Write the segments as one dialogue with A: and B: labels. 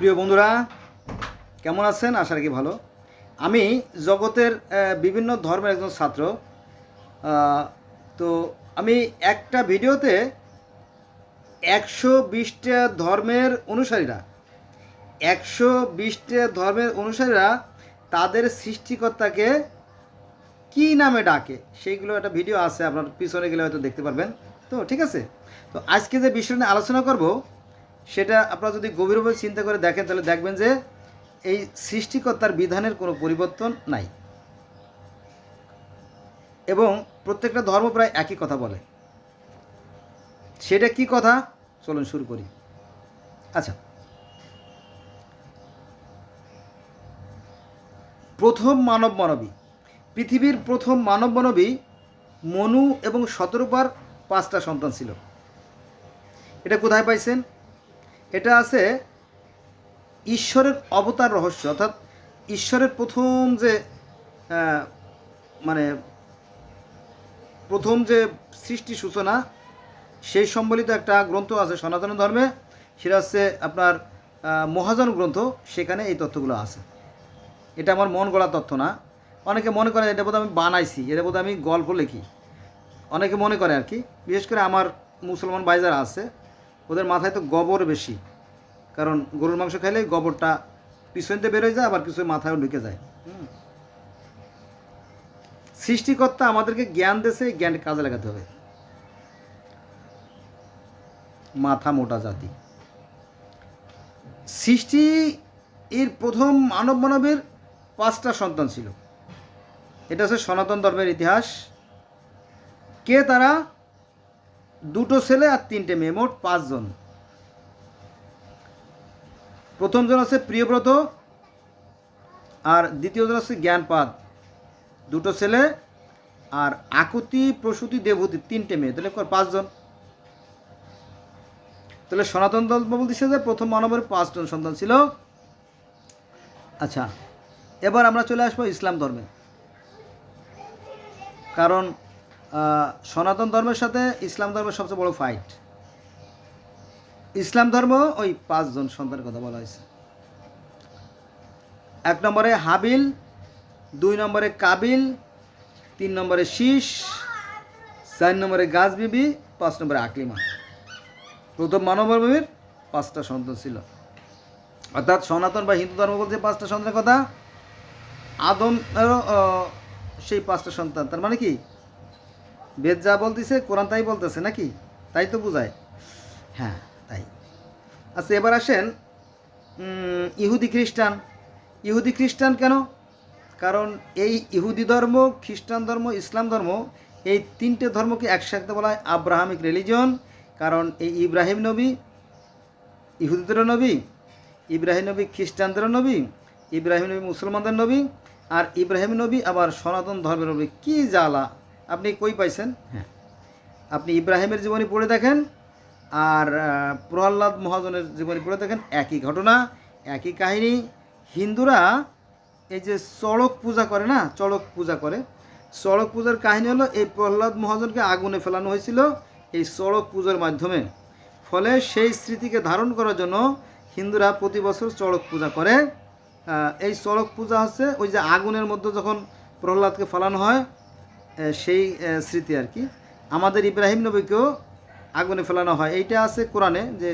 A: প্রিয় বন্ধুরা, কেমন আছেন? আশা রাখি ভালো। আমি জগতের বিভিন্ন ধর্মের একজন ছাত্র। তো আমি একটা ভিডিওতে একশো বিশটা ধর্মের অনুসারীরা, একশো বিশটা ধর্মের অনুসারীরা তাদের সৃষ্টিকর্তাকে কি নামে ডাকে, সেইগুলো একটা ভিডিও আছে, আপনার পিছনে গেলে হয়তো দেখতে পারবেন। তো ঠিক আছে, তো আজকে যে বিষয় নিয়ে আলোচনা করব সেটা আপনারা যদি গভীরভাবে চিন্তা করে দেখেন, তাহলে দেখবেন যে এই সৃষ্টিকর্তার বিধানের কোনো পরিবর্তন নাই। এবং প্রত্যেকটা ধর্ম প্রায় একই কথা বলে। সেটা কি কথা? চলুন শুরু করি। আচ্ছা। প্রথম মানব মানবী। পৃথিবীর প্রথম মানব মানবী মনু এবং শতরূপার পাঁচটা সন্তান ছিল। এটা কোথায় পাইছেন? এটা আছে ঈশ্বরের অবতার রহস্য, অর্থাৎ ঈশ্বরের প্রথম যে মানে প্রথম যে সৃষ্টি সূচনা, সেই সম্বলিত একটা গ্রন্থ আছে সনাতন ধর্মে। সেটা হচ্ছে আপনার মহাজন গ্রন্থ। সেখানে এই তথ্যগুলো আছে। এটা আমার মন গড়া তথ্য না। অনেকে মনে করে এটা বোধহয় আমি বানাইছি, এটা বোধহয় আমি গল্প লিখি। অনেকে মনে করে আর কি। বিশেষ করে আমার মুসলমান ভাই যারা আছে ওদের মাথায় তো গোবর বেশি। কারণ গরুর মাংস খাইলে গোবরটা পিছনতে বেরোয় যায়, আবার কিছু মাথায়ও ঢুকে যায়। সৃষ্টিকর্তা আমাদেরকে জ্ঞান দেশে জ্ঞান কাজে লাগাতে হবে। মাথা মোটা জাতি। সৃষ্টি এর প্রথম মানব মানবের পাঁচটা সন্তান ছিল। এটা হচ্ছে সনাতন ধর্মের ইতিহাস। কে তারা? দুটো ছেলে আর তিনটে মেয়ে, মোট পাঁচজন। প্রথমজন আছে প্রিয়ব্রত আর দ্বিতীয়জন আছে জ্ঞানপাদ। দুটো ছেলে আর আকুতি প্রসূতি দেবহূতি, তিনটে মেয়ে, তাহলে পাঁচজন। তাহলে সনাতন ধর্ম বলতেছে যে প্রথম মানবের পাঁচজন সন্তান ছিল। আচ্ছা এবার আমরা চলে আসব ইসলাম ধর্মে। কারণ সনাতন ধর্মের সাথে ইসলাম ধর্মের সবচেয়ে বড় ফাইট ইসলাম ধর্ম ওই পাঁচজন সন্তানের কথা বলা হয়েছে। এক নম্বরে হাবিল দুই নম্বরে কাবিল তিন নম্বরে শীষ চার নম্বরে গাছ বিবি পাঁচ নম্বরে আকলিমা। প্রথম মানবভূমির পাঁচটা সন্তান ছিল। অর্থাৎ সনাতন বা হিন্দু ধর্ম বলছে পাঁচটা সন্তানের কথা আহ, সেই পাঁচটা সন্তান। তার মানে কি? বেদ যা বলতেছে, কোরআন তাই বলতেছে নাকি? তাই তো বোঝায়। হ্যাঁ তাই। আচ্ছা এবার আসেন ইহুদি খ্রিস্টান। ইহুদি খ্রিস্টান কেন? কারণ এই ইহুদি ধর্ম, খ্রিস্টান ধর্ম, ইসলাম ধর্ম, এই তিনটে ধর্মকে একসাথে বলা হয় আব্রাহামিক রিলিজন কারণ এই ইব্রাহিম নবী ইহুদিদের নবী, ইব্রাহিম নবী খ্রিস্টানদের নবী, ইব্রাহিম নবী মুসলমানদের নবী, আর ইব্রাহিম নবী আবার সনাতন ধর্মের নবী। কী জ্বালা! আপনি কই পাইছেন? হ্যাঁ। আপনি ইব্রাহিমের জীবনী পড়ে দেখেন আর প্রহ্লাদ মহাজনের জীবনী পড়ে দেখেন একই ঘটনা একই কাহিনী। হিন্দুরা এই যে চড়ক পূজা করে না চড়ক পূজা করে চড়ক পূজার কাহিনী হলো এই প্রহ্লাদ মহাজনকে আগুনে ফেলানো হয়েছিল এই চড়ক পূজার মাধ্যমে। ফলে সেই স্মৃতিকে ধারণ করার জন্য হিন্দুরা প্রতি বছর চড়ক পূজা করে। এই চড়ক পূজা হচ্ছে ওই যে আগুনের মধ্যে যখন প্রহ্লাদকে ফেলানো হয় সেই স্মৃতি আর কি। আমাদের ইব্রাহিম নবীকেও আগুনে ফেলানো হয়। এইটা আছে কোরআনে যে,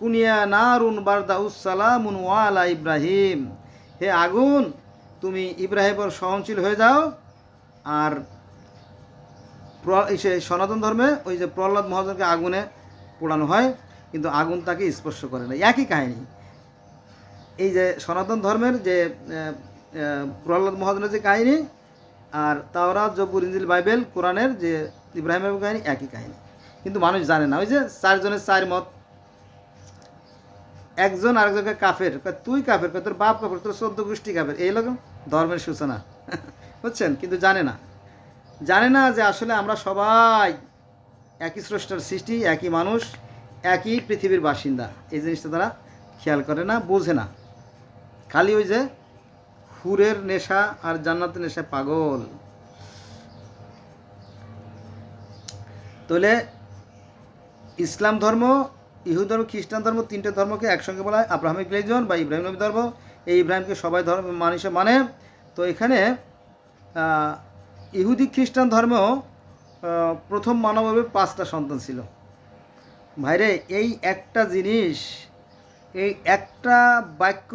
A: কুনিয়া নারুন বারদাউসালামুন ওয়ালা ইব্রাহিম। হে আগুন, তুমি ইব্রাহিমের সহনশীল হয়ে যাও। আর সে সনাতন ধর্মে ওই যে প্রহ্লাদ মহাজনকে আগুনে পোড়ানো হয়, কিন্তু আগুন তাকে স্পর্শ করে না। একই কাহিনী। এই যে সনাতন ধর্মের যে প্রহ্লাদ মহাজনের যে কাহিনী আর তাওরা জব্বুর ইঞ্জিল বাইবেল, কোরআনের যে ইব্রাহিমের কাহিনী, একই কাহিনী। কিন্তু মানুষ জানে না। ওই যে চারজনের চার মত। একজন আরেকজনকে কাফের। তুই কাফের? তোর বাপ কাফের? তোর চোদ্দ গোষ্ঠী কাফের? এই রকম ধর্মের সূচনা। বুঝছেন? কিন্তু জানে না। জানে না যে আসলে আমরা সবাই একই স্রষ্টার সৃষ্টি, একই মানুষ, একই পৃথিবীর বাসিন্দা। এই জিনিসটা তারা খেয়াল করে না, বোঝে না। খালি ওই যে হুরের নেশা আর জান্নাতের নেশা পাগল। তাহলে ইসলাম ধর্ম, ইহুদ ধর্ম, খ্রিস্টান ধর্ম তিনটে ধর্মকে একসঙ্গে বলা হয়। আব্রাহামিক রিলিজন বা ইব্রাহিম নবী ধর্ম। এই ইব্রাহিমকে সবাই ধর্ম, মানুষে মানে। তো এখানে ইহুদি খ্রিস্টান ধর্ম প্রথম মানবভাবে পাঁচটা সন্তান ছিল। ভাইরে, এই একটা জিনিস, এই একটা বাক্য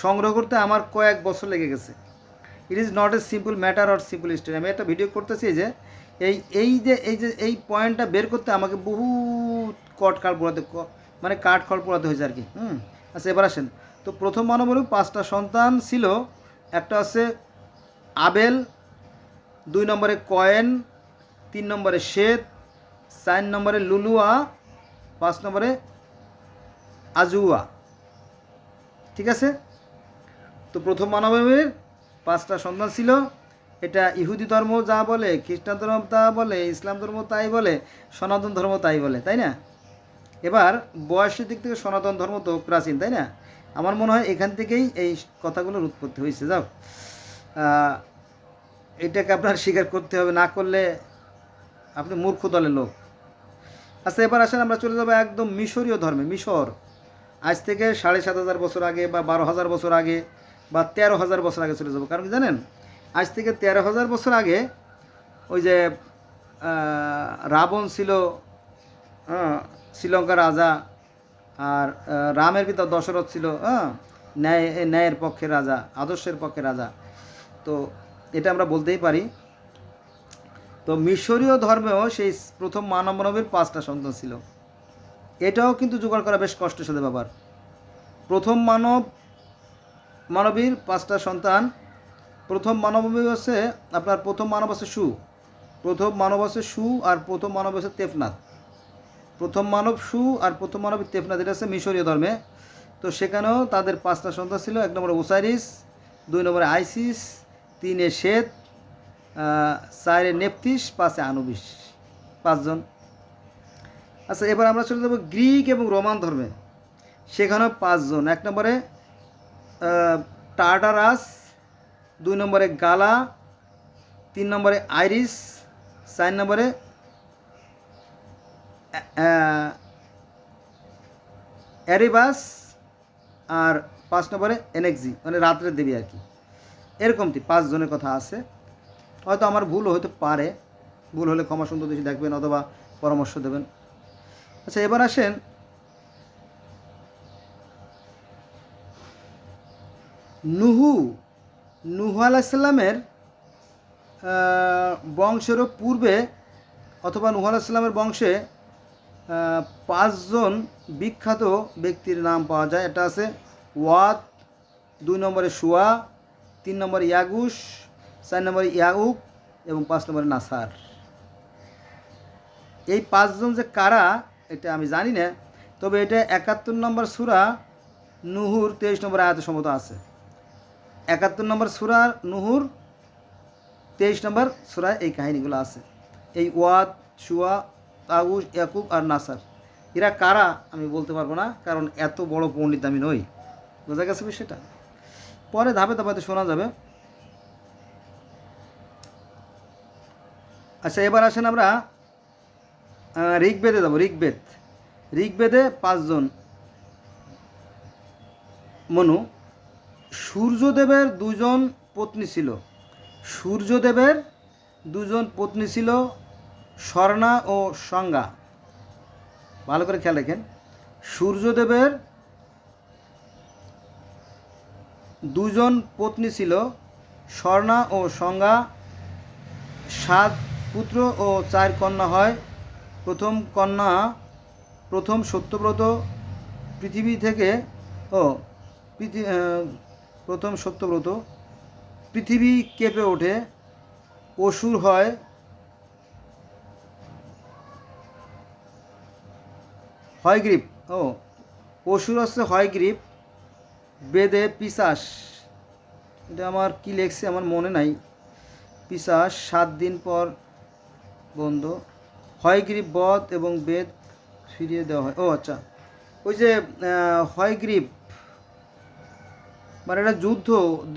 A: সংগ্রহ করতে আমার কয়েক বছর লেগে গেছে। It is not a simple matter or simple story আমি একটা ভিডিও করতেছি যে, এই এই যে এই যে, এই পয়েন্টটা বের করতে আমাকে বহু কট কাল পোড়াতে মানে কাঠ খড় পোড়াতে হয়েছে আর কি। হুম আচ্ছা এবার আসেন। তো প্রথম মানবের পাঁচটা সন্তান ছিল। একটা আছে আবেল, দুই নম্বরে কয়েন, তিন নম্বরে শ্বেত, চার নম্বরে লুলুয়া, পাঁচ নম্বরে আজুয়া। ঠিক আছে? তো প্রথম মানবের পাঁচটা সন্তান ছিল। এটা ইহুদি ধর্ম যা বলে, খ্রিস্টান ধর্ম তা বলে, ইসলাম ধর্ম তাই বলে, সনাতন ধর্ম তাই বলে, তাই না? এবার বয়সের দিক থেকে সনাতন ধর্ম তো প্রাচীন, তাই না? আমার মনে হয় এখান থেকেই এই কথাগুলোর উৎপত্তি হয়েছে। যাও। এটাকে আপনার স্বীকার করতে হবে, না করলে আপনি মূর্খ দলের লোক। আচ্ছা এবার আসেন, আমরা চলে যাব একদম মিশরীয় ধর্মে, মিশর। আজ থেকে সাড়ে সাত হাজার বছর আগে বা বারো হাজার বছর আগে বা তেরো হাজার বছর আগে চলে যাব। কারণ কি জানেন? আজ থেকে তেরো হাজার বছর আগে ওই যে রাবণ ছিল হ্যাঁ, শ্রীলঙ্কার রাজা আর রামের পিতা দশরথ ছিল হ্যাঁ ন্যায় ন্যায়ের পক্ষে রাজা আদর্শের পক্ষে রাজা। তো এটা আমরা বলতেই পারি। তো মিশরীয় ধর্মেও সেই প্রথম মানব মানবের পাঁচটা সন্তান ছিল। এটাও কিন্তু জোগাড় করা বেশ কষ্টের সাথে ব্যাপার। প্রথম মানব মানবীর পাঁচটা সন্তান। প্রথম মানবী হচ্ছে আপনার প্রথম মানব আছে সু। প্রথম মানব আছে সু আর প্রথম মানব আছে তেফনাথ। প্রথম মানব সু আর প্রথম মানব তেফনাথ, এটা আছে মিশরীয় ধর্মে। তো সেখানেও তাদের পাঁচটা সন্তান ছিল, এক নম্বরে ওসাইরিস, দুই নম্বরে আইসিস, তিনে শ্বেত চারে নেপথিস, পাঁচে আনুবিস পাঁচজন। আচ্ছা এবার আমরা চলে যাব গ্রিক এবং রোমান ধর্মে। সেখানেও পাঁচজন। এক নম্বরে টার্টারাস দুই নম্বরে গালা, তিন নম্বরে আইরিস, চার নম্বরে অ্যারিবাস আর পাঁচ নম্বরে এনেক্সি মানে রাত্রের দেবী আর কি। এরকমটি পাঁচজনের কথা আছে। হয়তো আমার ভুল হতে পারে। ভুল হলে ক্ষমা সুন্দর দেশে দেখবেন অথবা পরামর্শ দেবেন। আচ্ছা এবার আসেন নুহু নুহু আলাইসাল্লামের বংশেরও পূর্বে অথবা নুহু আলাইসাল্লামের বংশে পাঁচজন বিখ্যাত ব্যক্তির নাম পাওয়া যায়। এটা আছে ওয়াত দুই নম্বরে শুয়া, তিন নম্বরে ইয়াগুস চার নম্বরে ইয়াউক এবং পাঁচ নম্বরে নাসার। এই পাঁচজন যে কারা, এটা আমি জানি না, তবে এটা একাত্তর নম্বর সুরা নুহুর তেইশ নম্বর আয়াতে সম্মত আছে। একাত্তর নম্বর সুরা নুহুর, তেইশ নম্বর সুরায় এই কাহিনীগুলো আছে। এই ওয়াদ, সুয়া তাগুস ইয়াকুব আর নাসার। এরা কারা আমি বলতে পারব না, কারণ এত বড় পণ্ডিত আমি নই। বোঝা গেছে বিষয়টা? পরে ধাপে ধাপে শোনা যাবে। আচ্ছা এবার আসেন আমরা ঋগ্বেদে যাব, ঋগ্বেদ। ঋগ্বেদে পাঁচজন মনু সূর্যদেবের দুজন পত্নী ছিল। সূর্যদেবের দুজন পত্নী ছিল স্বর্ণা ও সংজ্ঞা। ভালো করে খেয়াল রাখেন। সূর্যদেবের দুজন পত্নী ছিল স্বর্ণা ও সংজ্ঞা। সাত পুত্র ও চার কন্যা হয়। প্রথম কন্যা প্রথম সত্যব্রত পৃথিবী থেকে ও পৃথি আহ, প্রথম সত্যব্রত। পৃথিবী কেঁপে ওঠে অসুর হয়। হয় গ্রীপ। ও অসুর হচ্ছে হয়গ্রীব বেদে পিসাস। এটা আমার কি লেখছে আমার মনে নাই। পিসাস সাত দিন পর বন্ধ। হয় হয়গ্রীব বধ এবং বেদ ফিরিয়ে দেওয়া হয়। ও আচ্ছা। ওই যে আহ, হয়গ্রীব মানে এটা যুদ্ধ,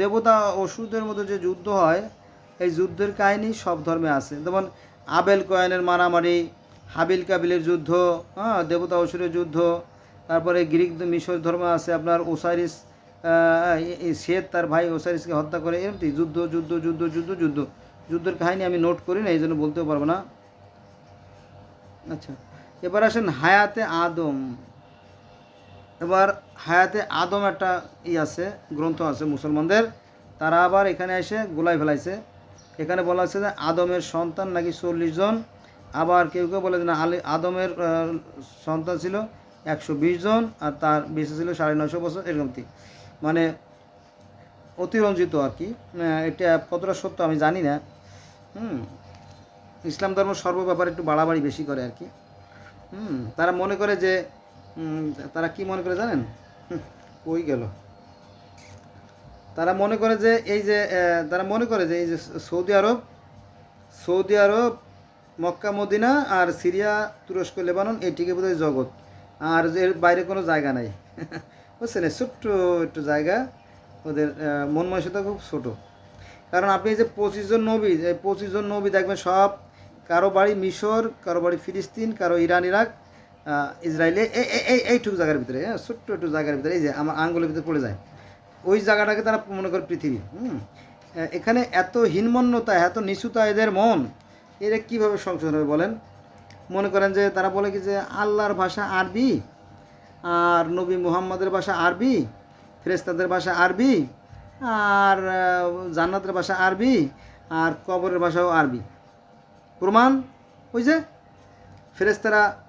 A: দেবতা অসুরদের মধ্যে যে যুদ্ধ হয়, এই যুদ্ধের কাহিনী সব ধর্মে আছে। যেমন আবেল কয়েনের মারামারি, হাবিল কাবিলের যুদ্ধ হ্যাঁ দেবতা অসুরের যুদ্ধ, তারপরে গ্রিক মিশর ধর্ম আছে, আপনার ওসাইরিস শ্বেত তার ভাই ওসাইরিসকে হত্যা করে এরকম যুদ্ধ যুদ্ধ যুদ্ধ যুদ্ধ যুদ্ধ। যুদ্ধের কাহিনী আমি নোট করি না, এই জন্য বলতেও পারব না। আচ্ছা এবার আসেন হায়াতে আদম। এবার হায়াতে আদম একটা ই আছে, গ্রন্থ আছে মুসলমানদের। তারা আবার এখানে এসে গোলাই ফেলাইছে। এখানে বলা আছে যে আদমের সন্তান নাকি চল্লিশ জন। আবার কেউ কেউ বলে যে না, আলী আদমের সন্তান ছিল একশো বিশ জন আর তার বেশি ছিল সাড়ে নশো বছর, এরকম মানে অতিরঞ্জিত আর কি। এটা কতটা সত্য আমি জানি না। হুম, ইসলাম ধর্ম সর্ব ব্যাপারে একটু বাড়াবাড়ি বেশি করে আর কি। হুম, তারা মনে করে যে তারা কি মনে করে জানেন? কই গেল? তারা মনে করে যে এই যে তারা মনে করে যে এই যে Saudi Arab Saudi Arab, Mecca, Medina আর সিরিয়া, তুরস্ক, লেবানন এইটিকে বোধহয় জগৎ। আর এর বাইরে কোনো জায়গা নাই। বুঝছেন? ছোট্ট একটু জায়গা। ওদের মন মানসিকতা খুব ছোটো। কারণ আপনি এই যে পঁচিশ জন নবী পঁচিশ জন নবী দেখবেন সব, কারও বাড়ি মিশর, কারও বাড়ি ফিলিস্তিন, কারও ইরান, ইরাক ইসরায়েলে, এই এই- এই এইটুকু জায়গার ভিতরে হ্যাঁ ছোট্ট একটু জায়গার ভিতরে, এই যে আমার আঙ্গুলের ভিতরে পড়ে যায়। ওই জায়গাটাকে তারা মনে করে পৃথিবী, হুম? এখানে এত হীনমন্যতা, এত নিচুতা এদের মন, এরা কীভাবে সংশোধন হবে বলেন? মনে করেন যে তারা বলে কি যে আল্লাহর ভাষা আরবি, আর নবী মুহাম্মদের ভাষা আরবি ফেরেস্তাদের ভাষা আরবি, আর জান্নাতের ভাষা আরবি, আর কবরের ভাষাও আরবি। প্রমাণ? ওই যে ফেরেস্তারা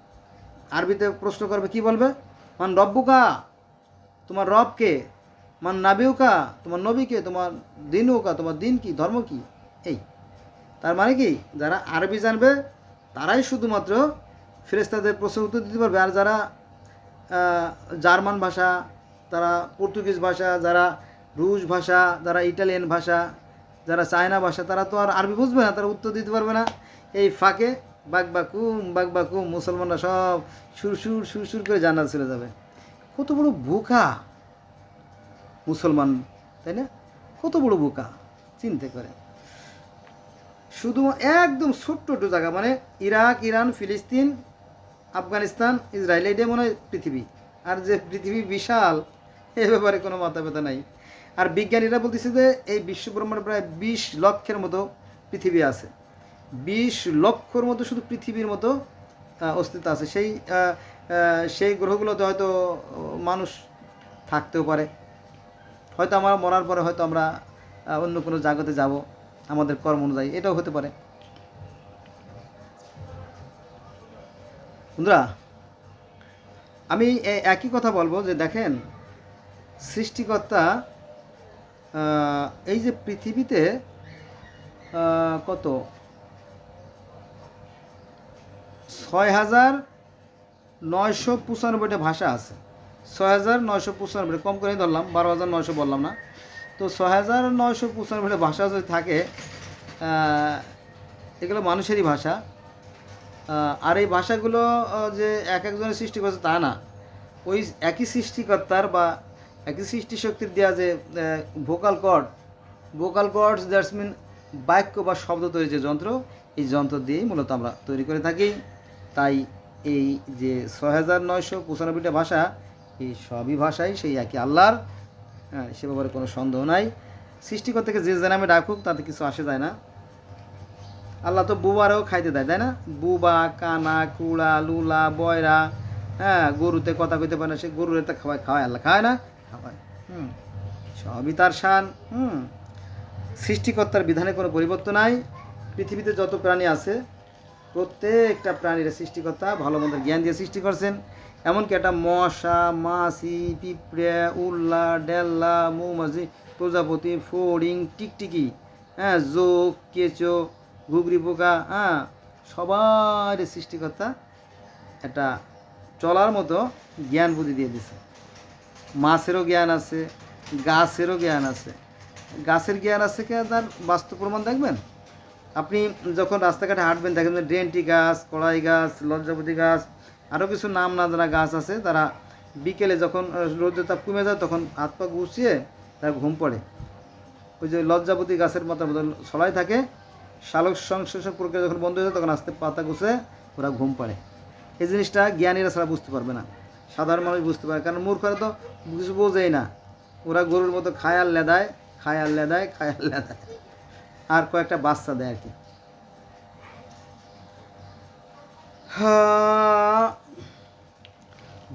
A: আরবিতে প্রশ্ন করবে, কি বলবে? মান রব্বুকা, তোমার রব কে মান নাবিউকা, তোমার নবীকে। তোমার দিনুকা, তোমার দিন কি ধর্ম কি এই। তার মানে কি? যারা আরবি জানবে, তারাই শুধুমাত্র ফেরেস্তাদের প্রশ্ন উত্তর দিতে পারবে। আর যারা জার্মান ভাষা, তারা পর্তুগিজ ভাষা, যারা রুশ ভাষা, যারা ইটালিয়ান ভাষা, যারা চায়না ভাষা, তারা তো আর আরবি বুঝবে না, তারা উত্তর দিতে পারবে না। এই ফাঁকে বাক বাকুম বাক বাকুম, মুসলমানরা সব সুর সুর সুর সুর করে জান্নাত চলে যাবে। কত বড় বোকা মুসলমান, তাই না? কত বড় বোকা, চিন্তা করে। শুধু একদম ছোট্ট একটু জায়গা মানে ইরাক, ইরান, ফিলিস্তিন, আফগানিস্তান, ইসরায়েল, এইটাই মনে হয় পৃথিবী। আর যে পৃথিবী বিশাল, এ ব্যাপারে কোনো মাথা ব্যথা নাই। আর বিজ্ঞানীরা বলতেছে যে এই বিশ্ব ব্রহ্মাণ্ডে প্রায় বিশ লক্ষের মতো পৃথিবী আছে। বিশ লক্ষর মতো শুধু পৃথিবীর মতো অস্তিত্ব আছে। সেই সেই গ্রহগুলোতে হয়তো মানুষ থাকতেও পারে। হয়তো আমরা মরার পরে হয়তো আমরা অন্য কোনো জায়গাতে যাব আমাদের কর্ম অনুযায়ী। এটাও হতে পারে। বন্ধুরা, আমি একই কথা বলব যে দেখেন, সৃষ্টিকর্তা এই যে পৃথিবীতে কত? ছয় হাজার নয়শো পঁচানব্বইটা ভাষা আছে। ছয় হাজার নয়শো পঁচানব্বই কম করে ধরলাম, বারো হাজার নয়শো বললাম না। তো ছয় হাজার নয়শো পঁচানব্বইটা ভাষা যদি থাকে এগুলো মানুষেরই ভাষা। আর এই ভাষাগুলো যে এক একজনের সৃষ্টি করছে তা না। ওই একই সৃষ্টিকর্তার বা একই সৃষ্টি শক্তির দেওয়া যে vocal cord vocal cords that's mean বাক্য বা শব্দ তৈরি যে যন্ত্র, এই যন্ত্র দিয়েই মূলত আমরা তৈরি করে থাকি। তাই এই যে ছয় হাজার নয়শো ভাষা, এই সবই ভাষাই সেই একই আল্লাহর। হ্যাঁ সে ব্যাপারে কোনো সন্দেহ নাই। সৃষ্টিকর্তাকে যে যে নামে ডাকুক, তাতে কিছু আসে যায় না। আল্লাহ তো বুবারেও খাইতে দেয়, তাই না? বুবা, কানা, কুড়া, লুলা, বয়রা হ্যাঁ গরুতে কথা কইতে পারে না, সে গরুর তো খাওয়ায় খাওয়ায়, আল্লাহ খায় না? খাওয়ায়। হুম, সবই তার শান। হুম, সৃষ্টিকর্তার বিধানে কোনো পরিবর্তন নাই। পৃথিবীতে যত প্রাণী আছে প্রত্যেকটা প্রাণীর সৃষ্টিকর্তা ভালো মন্দের জ্ঞান দিয়ে সৃষ্টি করছেন। এমনকি একটা মশা, মাছি, পিঁপড়ে, উল্লা, ডেল্লা, মৌমাছি, প্রজাপতি, ফড়িং, টিকটিকি হ্যাঁ জোক, কেঁচো, ঘুগরি পোকা হ্যাঁ সবার সৃষ্টিকর্তা একটা চলার মতো জ্ঞান বুদ্ধি দিয়ে দিছে। মাছেরও জ্ঞান আছে, গাছেরও জ্ঞান আছে। গাছের জ্ঞান আছে কে তার বাস্তব প্রমাণ দেখবেন? আপনি যখন রাস্তাঘাটে হাঁটবেন, দেখেন ডেন্টি গাছ কড়াই গাছ লজ্জাপতি গাছ, আরও কিছু নাম না জানা গাছ আছে, তারা বিকেলে যখন রোদের তাপ কমে যায়, তখন হাত পা গুছিয়ে তার ঘুম পড়ে। ওই যে লজ্জাপতি গাছের মতো ছড়াই থাকে, শালক সংশ্লেষণ প্রক্রিয়া যখন বন্ধ হয়ে যায়, তখন আস্তে পাতা গুছে ওরা ঘুম পাড়ে। এই জিনিসটা জ্ঞানীরা ছাড়া বুঝতে পারবে না। সাধারণ মানুষ বুঝতে পারে কারণ মূর্খরা তো কিছু বোঝেই না। ওরা গরুর মতো খায় আর লেদায় খায় আর লেদায় খায় আর লেদায়। আর কয়েকটা বাচ্চা দেয় আর কি। হ্যাঁ,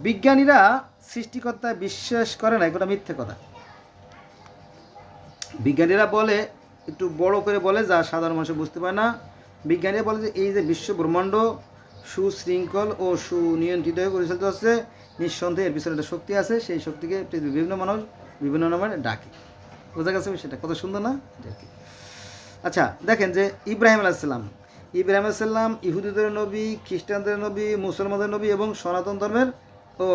A: বিজ্ঞানীরা সৃষ্টিকর্তায় বিশ্বাস করে না এটা মিথ্যে কথা। বিজ্ঞানীরা বলে একটু বড় করে বলে যা সাধারণ মানুষ বুঝতে পারে না। বিজ্ঞানীরা বলে যে এই যে বিশ্ব ব্রহ্মাণ্ড সুশৃঙ্খল ও সুনিয়ন্ত্রিত হয়ে পরিচালিত হচ্ছে নিঃসন্দেহে এর পিছনে একটা শক্তি আছে সেই শক্তিকে পৃথিবীর বিভিন্ন মানুষ বিভিন্ন নামে ডাকে। বোঝা গেছে সেটা কত সুন্দর না? এটা আচ্ছা দেখেন যে ইব্রাহিম আলাইসাল্লাম ইব্রাহিম আলাইসাল্লাম ইহুদিদের নবী, খ্রিস্টানদের নবী, মুসলমানদের নবী এবং সনাতন ধর্মের, ও,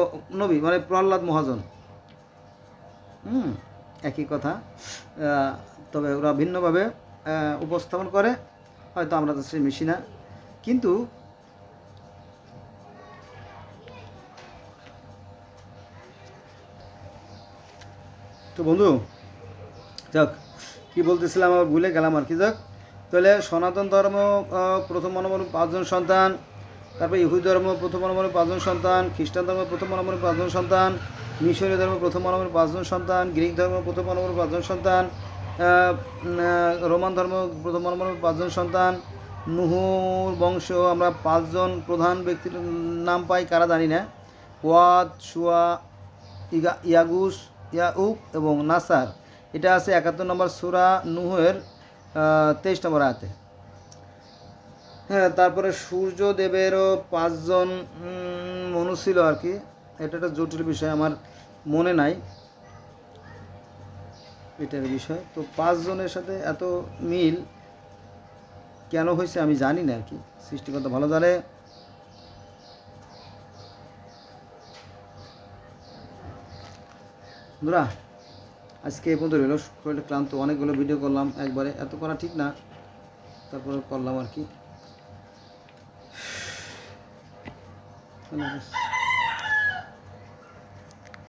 A: নবী মানে প্রহ্লাদ মহাজন। হুম, একই কথা। তবে ওরা ভিন্নভাবে উপস্থাপন করে, হয়তো আমরা তো সে মিশি না। কিন্তু তো বন্ধু, যাক কি বলতেছিলাম, আবার ভুলে গেলাম আর কি। যাক, তাহলে সনাতন ধর্ম প্রথম মনোমনে পাঁচজন সন্তান, তারপরে ইহুদি ধর্ম প্রথম মনোমনে পাঁচজন সন্তান, খ্রিস্টান ধর্ম প্রথম মনোমনে পাঁচজন সন্তান, মিশরীয় ধর্ম প্রথম মনোমনে পাঁচজন সন্তান, গ্রিক ধর্ম প্রথম মনোমনে পাঁচজন সন্তান রোমান ধর্ম প্রথম মনোমনে পাঁচজন সন্তান নুহুর বংশ আমরা পাঁচজন প্রধান ব্যক্তির নাম পাই, কারা জানি না। ওয়াদ সুয়া ইয়াগুস, ইয়াউক এবং নাসার। এটা আছে একাত্তর নম্বর সুরা নুহের তেইশ নম্বর আয়াতে। হ্যাঁ তারপরে সূর্যদেবেরও পাঁচজন মনু ছিল আর কি। এটা একটা জটিল বিষয়, আমার মনে নাই। এটার বিষয়। তো পাঁচজনের সাথে এত মিল কেন হয়েছে আমি জানি না আর কি। সৃষ্টিকর্তা ভালো জানে। বন্ধুরা আজকে এই পর্যন্ত রইল শরীরটা ক্লান্ত, অনেকগুলো ভিডিও করলাম একবারে। এত করা ঠিক না। তারপরে করলাম আর কি।